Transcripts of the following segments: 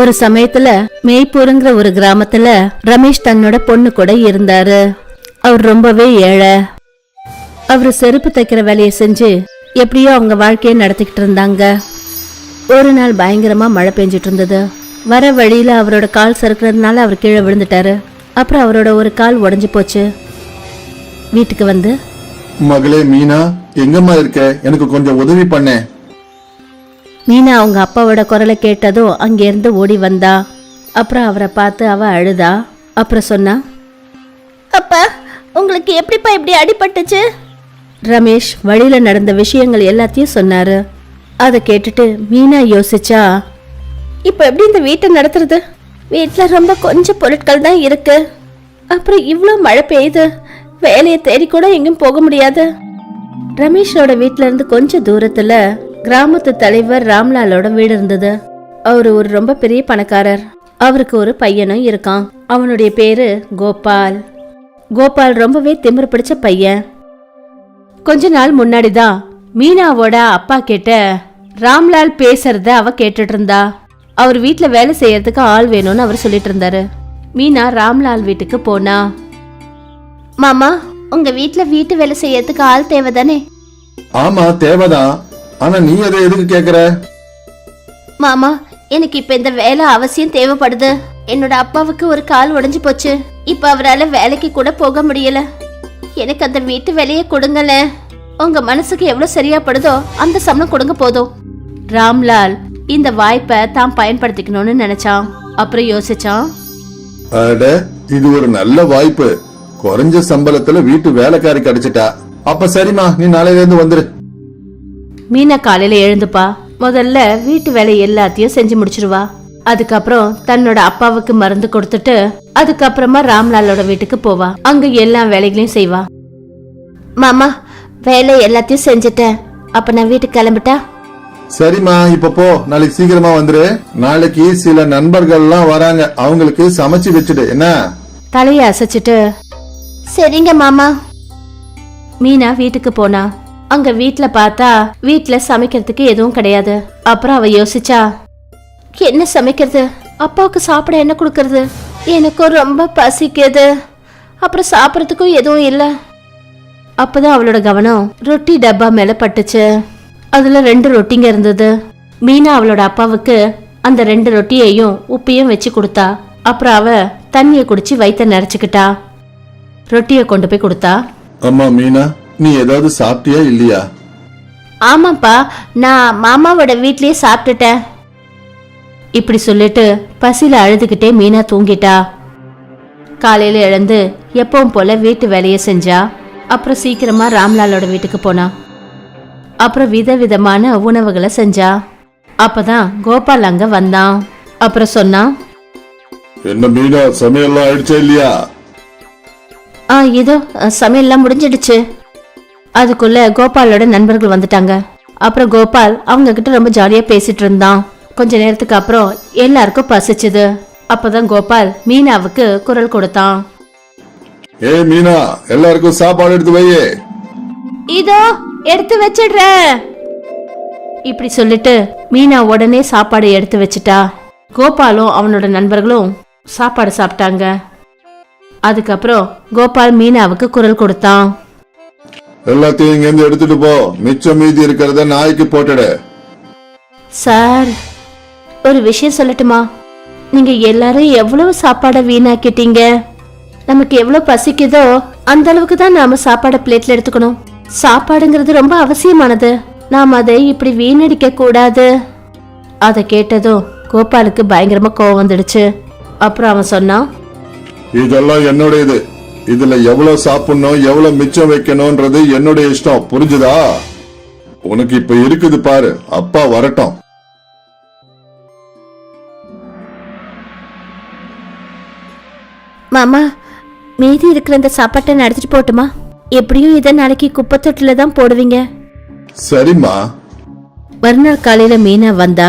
ஒரு சமயத்துல மேய்ப்பூருங்கிற ஒரு கிராமத்துல ரமேஷ் தன்னோட பொண்ணு கூட இருந்தாரு. அவர் ரொம்பவே ஏழை. அவர் செருப்பு தைக்கிற வேலையை செஞ்சு எப்படியோ அவங்க வாழ்க்கையை நடத்திக்கிட்டு இருந்தாங்க. ஒரு நாள் பயங்கரமா மழை பெஞ்சிட்டு இருந்தது வர வழியில அவரோட கால் சறுக்கிறதுனால அவர் கீழே விழுந்துட்டாரு. அப்புறம் அவரோட ஒரு கால் உடஞ்சு போச்சு. வீட்டுக்கு வந்து மகளே மீனா எங்கம்மா இருக்க? எனக்கு கொஞ்சம் உதவி பண்ணேன் மீனா அவங்க அப்பாவோட குரலை கேட்டதும் அங்கேருந்து ஓடி வந்தா. அப்புறம் அவரை பார்த்து அவ அழுதா. அப்புறம் சொன்னா அப்பா உங்களுக்கு எப்படிப்பா இப்படி அடிபட்டுச்சு? ரமேஷ் வழியில நடந்த விஷயங்கள் எல்லாத்தையும் சொன்னாரு. அதை கேட்டுட்டு மீனா யோசிச்சா இப்போ எப்படி இந்த வீட்டை நடத்துறது? வீட்டில் ரொம்ப கொஞ்சம் பொருட்கள் தான் இருக்கு. அப்புறம் இவ்வளோ மழை பெய்யுது. வேலையை தேடி கூட எங்கேயும் போக முடியாது. ரமேஷோட வீட்ல இருந்து கொஞ்சம் தூரத்துல கிராமத்து தலைவர் ராம்லாலோட வீடு இருந்தது. அவரு ஒரு ரொம்ப பெரிய பணக்காரர். அவருக்கு ஒரு பையனும் இருக்கான். அவனுடைய பேரு கோபால். கோபால் ரொம்பவே திமிரு பிடிச்ச பையன். கொஞ்ச நாள் முன்னாடி தான் மீனாவோட அப்பா கிட்ட ராம்லால் பேசுறத அவ கேட்டுட்டு இருந்தா அவர் வீட்டில் வேலை செய்யறதுக்கு ஆள் வேணும்னு அவர் சொல்லிட்டு இருந்தாரு மீனா ராம்லால் வீட்டுக்கு போனா மாமா உங்க வீட்டில் வீட்டு வேலை செய்யறதுக்கு ஆள் தேவைதானே? ஆமா தேவைதான். ஆனா நீ அதை எதுக்கு கேக்குற? மாமா எனக்கு இப்ப இந்த வேலை அவசியம் தேவைப்படுது. என்னோட அப்பாவுக்கு ஒரு கால் உடைஞ்சு போச்சு. இப்ப அவரால வேலைக்கு கூட போக முடியல. எனக்கு அந்த வீட்டு வேலையை கொடுங்கல உங்க மனசுக்கு எவ்வளவு சரியா படுதோ அந்த சம்பளம் கொடுங்க போதும். ராம்லால் இந்த வாய்ப்பை தான் பயன்படுத்திக்கணும்னு நினைச்சான். அப்புறம் யோசிச்சான். அட இது ஒரு நல்ல வாய்ப்பு. குறைஞ்ச சம்பளத்துல வீட்டு வேலைக்காரி கிடைச்சிட்டா. அப்ப சரிம்மா நீ நாளையில இருந்து வந்துரு. மீனா காலையில எழுந்துப்பா. முதல்ல வீட்டு வேலை எல்லாத்தையும் செஞ்சு முடிச்சிருவா. அதுக்கப்புறம் தன்னோட அப்பாவுக்கு மருந்து கொடுத்துட்டு அதுக்கப்புறமா ராம்லாலோட வீட்டுக்கு போவா. அங்க எல்லா வேலைகளையும் செய்வா. மாமா வேலை எல்லாத்தையும் செஞ்சுட்டேன். அப்ப நான் வீட்டுக்கு கிளம்பிட்டா? சரிம்மா இப்ப போ. நாளைக்கு சீக்கிரமா வந்துரு. நாளைக்கு சில நண்பர்கள்லாம் வராங்க. அவங்களுக்கு சமைச்சு வச்சுடு. என்ன? தலைய அசைச்சிட்டு சரிங்க மாமா. மீனா வீட்டுக்கு போனா. அங்க வீட்ல பார்த்தா வீட்ல சமைக்கிறதுக்கு எதுவும் கிடையாது. அப்புறம் அவ யோசிச்சா என்ன சமைக்கிறது? அப்பாவுக்கு சாப்பிட என்ன கொடுக்கறது? எனக்கும் ரொம்ப பசிக்குது. அப்புறம் சாப்பிட்றதுக்கும் எதுவும் இல்லை. அப்பதான் அவளோட கவனம் ரொட்டி டப்பா மேல பட்டுச்சு. அதுல ரெண்டு ரொட்டிங்க இருந்தது. மீனா அவளோட அப்பாவுக்கு அந்த ரெண்டு ரொட்டியையும் உப்பையும் வச்சு கொடுத்தா அப்புறம் அவ தண்ணியை குடிச்சு வயிற்ற நிறைச்சுக்கிட்டா. ரொட்டியை கொண்டு போய் கொடுத்தா அம்மா மீனா? நீ ஏதாவது சாப்பிட்டியா இல்லையா? ஆமாப்பா நான் மாமாவோட வீட்லயே சாப்பிட்டுட்டேன். இப்படி சொல்லிட்டு பசியில அழுதுகிட்டே மீனா தூங்கிட்டா. காலையில எழுந்து எப்பவும் போல வீட்டு வேலையை செஞ்சா. அப்புறம் சீக்கிரமா ராம்லாலோட வீட்டுக்கு போனா. அப்புறம் விதவிதமான உணவுகளை செஞ்சா. அப்பதான் கோபால் அங்க வந்தான். அப்புறம் சொன்னான் என்ன மீனா சமையல்லாம் ஆயிடுச்சா இல்லையா? ஆ இதோ சமையல்லாம் முடிஞ்சிடுச்சு. அதுக்குள்ள கோபாலோட நண்பர்கள் வந்துட்டாங்க. அப்புறம் கோபால் அவங்க கிட்ட ரொம்ப ஜாலியா பேசிட்டு இருந்தான். கொஞ்ச நேரத்துக்கு அப்புறம் எல்லாருக்கும் பசிச்சுது. அப்பதான் கோபால் மீனாவுக்கு குரல் கொடுத்தான். ஏய் மீனா எல்லாருக்கும் சாப்பாடு எடுத்து வையே. இதோ எடுத்து வச்சிடுறேன் இப்படி சொல்லிட்டு மீனா உடனே சாப்பாடு எடுத்து வச்சிட்டா. கோபாலும் அவனோட நண்பர்களும் சாப்பாடு சாப்பிட்டாங்க. அதுக்கப்புறம் கோபால் மீனாவுக்கு குரல் கொடுத்தான். எல்லாத்தையும் இங்க இருந்து எடுத்துட்டு போ. மிச்சம் மீதி இருக்கிறத நாய்க்கு போட்டுடு. சார் ஒரு விஷயம் சொல்லட்டுமா? நீங்க எல்லாரும் எவ்வளவு சாப்பாடை வீணாக்கிட்டீங்க? நமக்கு எவ்வளவு பசிக்குதோ அந்த அளவுக்கு தான் நாம சாப்பாடை பிளேட்ல எடுத்துக்கணும். சாப்பாடுங்கிறது ரொம்ப அவசியமானது. நாம் அதை இப்படி வீணடிக்க கூடாது. அதை கேட்டதும் கோபாலுக்கு பயங்கரமா கோவம் வந்துடுச்சு. அப்புறம் அவன் சொன்னான் இதெல்லாம் என்னோட இது இதுல எவ்வளவு சாப்பிடணும் எவ்வளவு மிச்சம் வைக்கணும்ன்றது என்னுடைய இஷ்டம். புரிஞ்சுதா? உனக்கு இப்ப இருக்குது பாரு. அப்பா வரட்டும். மாமா மீதி இருக்கிற இந்த சாப்பாட்டை நான் எடுத்துட்டு போட்டுமா எப்படியும் இதை நாளைக்கு குப்பை தொட்டில தான் போடுவீங்க. சரிம்மா. மறுநாள் காலையில மீனா வந்தா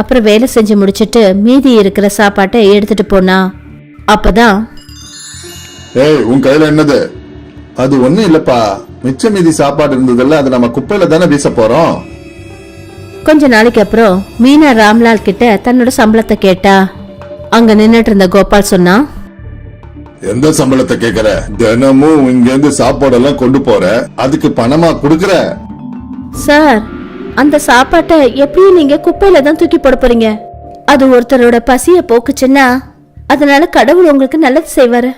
அப்புறம் வேலை செஞ்சு முடிச்சிட்டு மீதி இருக்கிற சாப்பாட்டை எடுத்துட்டு போனா அப்பதான் ஏய் உன் கையில என்னது? அது ஒண்ணும் இல்லப்பா. மிச்ச மீதி சாப்பாடு இருந்ததுல்ல அது நம்ம குப்பையில தானே வீச போறோம். கொஞ்ச நாளைக்கு அப்புறம் மீனா ராம்லால் கிட்ட தன்னோட சம்பளத்தை கேட்டா. அங்க நின்னுட்டு இருந்த கோபால் சொன்னா எந்த சம்பளத்தை கேக்குற? தினமும் இங்க இருந்து சாப்பாடெல்லாம் கொண்டு போற? அதுக்கு பணமா குடுக்கற? சார் அந்த சாப்பாட்டை எப்படியும் நீங்க குப்பையில தான் தூக்கி போட போறீங்க. அது ஒருத்தரோட பசிய போக்குச்சுன்னா அதனால கடவுள் உங்களுக்கு நல்லது செய்வாரு.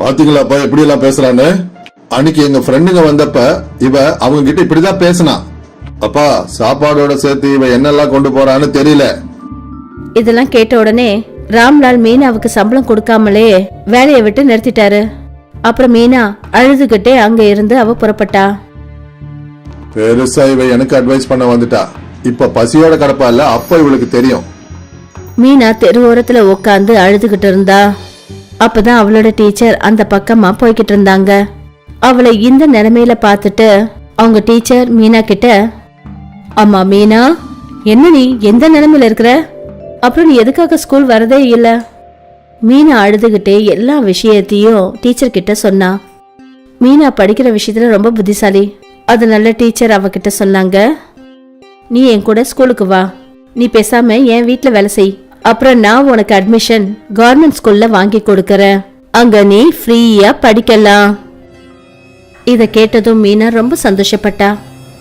பாத்தீங்களாப்பா எப்படி எல்லாம் பேசுறான்னு? அன்னைக்கு எங்க ஃப்ரெண்டுங்க வந்தப்ப இவ அவங்க கிட்ட இப்படிதான் பேசினா. அப்பா சாப்பாடோட சேர்த்து இவ என்னெல்லாம் கொண்டு போறான்னு தெரியல. இதெல்லாம் கேட்ட உடனே ராம்லால் மீனாவுக்கு சம்பளம் கொடுக்காமலே வேலையை விட்டு நிறுத்திட்டாரு. அப்புறம் மீனா அழுதுகிட்டே அங்க இருந்து அவ புறப்பட்டா. பெருசா இவ எனக்கு அட்வைஸ் பண்ண வந்துட்டா. இப்ப பசியோட கிடப்பா இல்ல அப்ப இவளுக்கு தெரியும். மீனா தெருவோரத்துல உட்காந்து அழுதுகிட்டு இருந்தா. அப்பதான் அவளோட டீச்சர் அந்த பக்கமா போய்கிட்டு இருந்தாங்க. அவளை இந்த நிலைமையில பார்த்துட்டு அவங்க டீச்சர் மீனா கிட்ட அம்மா மீனா என்ன நீ எந்த நிலைமையில இருக்கிற? அப்புறம் நீ எதுக்காக ஸ்கூல் வரதே இல்ல? மீனா அழுதுகிட்டே எல்லா விஷயத்தையும் டீச்சர் கிட்ட சொன்னா. மீனா படிக்கிற விஷயத்துல ரொம்ப புத்திசாலி. அதனால டீச்சர் அவகிட்ட சொன்னாங்க நீ என் கூட ஸ்கூலுக்கு வா. நீ பேசாம என் வீட்டில் வேலை செய். அப்புறம் நான் உனக்கு அட்மிஷன் கவர்மெண்ட் ஸ்கூல்ல வாங்கி கொடுக்கறேன். அங்க நீ ஃப்ரீயா படிக்கலாம். இத கேட்டதும் மீனா ரொம்ப சந்தோஷப்பட்டா.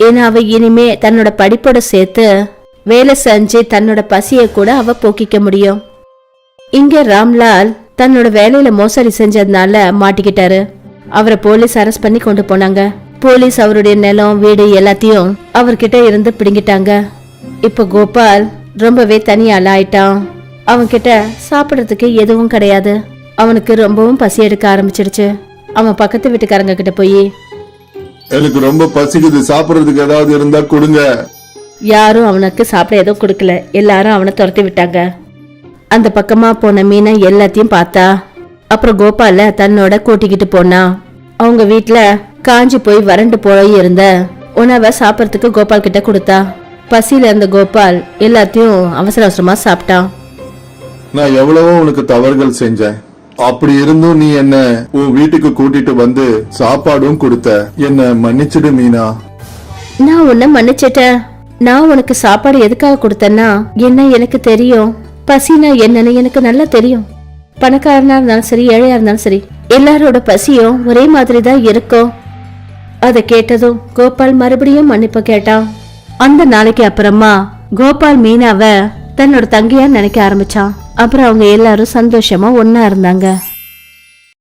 ஏன்னா அவ இனிமே தன்னோட படிப்போட சேர்த்து வேலை செஞ்சு தன்னோட பசிய கூட அவ போக்கிக்க முடியும். இங்க ராம்லால் தன்னோட வேலையில மோசடி செஞ்சதுனால மாட்டிக்கிட்டாரு. அவரை போலீஸ் அரெஸ்ட் பண்ணி கொண்டு போனாங்க. போலீஸ் அவருடைய நிலம் வீடு எல்லாத்தையும் அவர்கிட்ட இருந்து பிடுங்கிட்டாங்க. இப்ப கோபால் ரொம்பவே தனியால ஆயிட்டான் அவன்கிட்ட சாப்பிடறதுக்கு எதுவும் கிடையாது. அவனுக்கு ரொம்பவும் பசி எடுக்க ஆரம்பிச்சிடுச்சு. அவன் பக்கத்து வீட்டுக்காரங்க கிட்ட போய் எனக்கு ரொம்ப பசிக்குது சாப்பிடுறதுக்கு ஏதாவது இருந்தா கொடுங்க. யாரும் அவனுக்கு சாப்பிட எதுவும் கொடுக்கல. எல்லாரும் அவனை துரத்தி விட்டாங்க. அந்த பக்கமா போன மீனை எல்லாத்தையும் பார்த்தா அப்புறம் கோபால தன்னோட கூட்டிக்கிட்டு போனா அவங்க வீட்ல காஞ்சி போய் வறண்டு போய் இருந்த உணவை சாப்பிட்றதுக்கு கோபால் கிட்ட கொடுத்தா. பசியில இருந்த கோபால் எல்லாத்தையும் அவசர அவசரமா சாப்பிட்டான். நான் எவ்வளவோ உனக்கு தவறுகள் செஞ்சேன். அப்படி இருந்தும் நீ என்ன உன் வீட்டுக்கு கூட்டிட்டு வந்து சாப்பாடும் கொடுத்த. என்ன மன்னிச்சிடு மீனா. நான் உன்னை மன்னிச்சிட்டேன். நான் உனக்கு சாப்பாடு எதுக்காக கொடுத்தேன்னா என்ன எனக்கு தெரியும். பசினா என்னன்னு எனக்கு நல்லா தெரியும். பணக்காரனா இருந்தாலும் சரி ஏழையா இருந்தாலும் சரி எல்லாரோட பசியும் ஒரே மாதிரி தான் இருக்கும். அதை கேட்டதும் கோபால் மறுபடியும் மன்னிப்பு கேட்டான். அந்த நாளைக்கு அப்புறமா கோபால் மீனாவை தன்னோட தங்கையா நினைக்க ஆரம்பிச்சான். அப்புறம் அவங்க எல்லாரும் சந்தோஷமா ஒன்னா இருந்தாங்க.